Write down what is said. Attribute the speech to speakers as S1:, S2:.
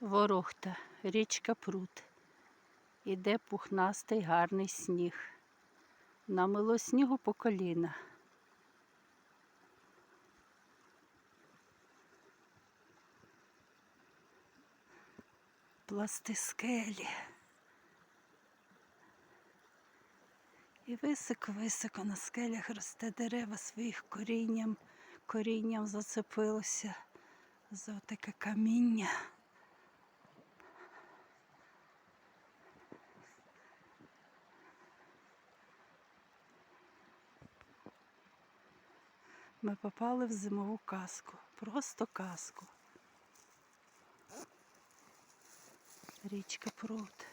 S1: Ворохта, річка Прут. Іде пухнастий гарний сніг. Намило снігу по коліна. Пласти скелі. І високо-високо на скелях росте дерева своїх корінням, корінням зацепилося за таке каміння. Ми попали в зимову казку, просто казку. Річка Прут.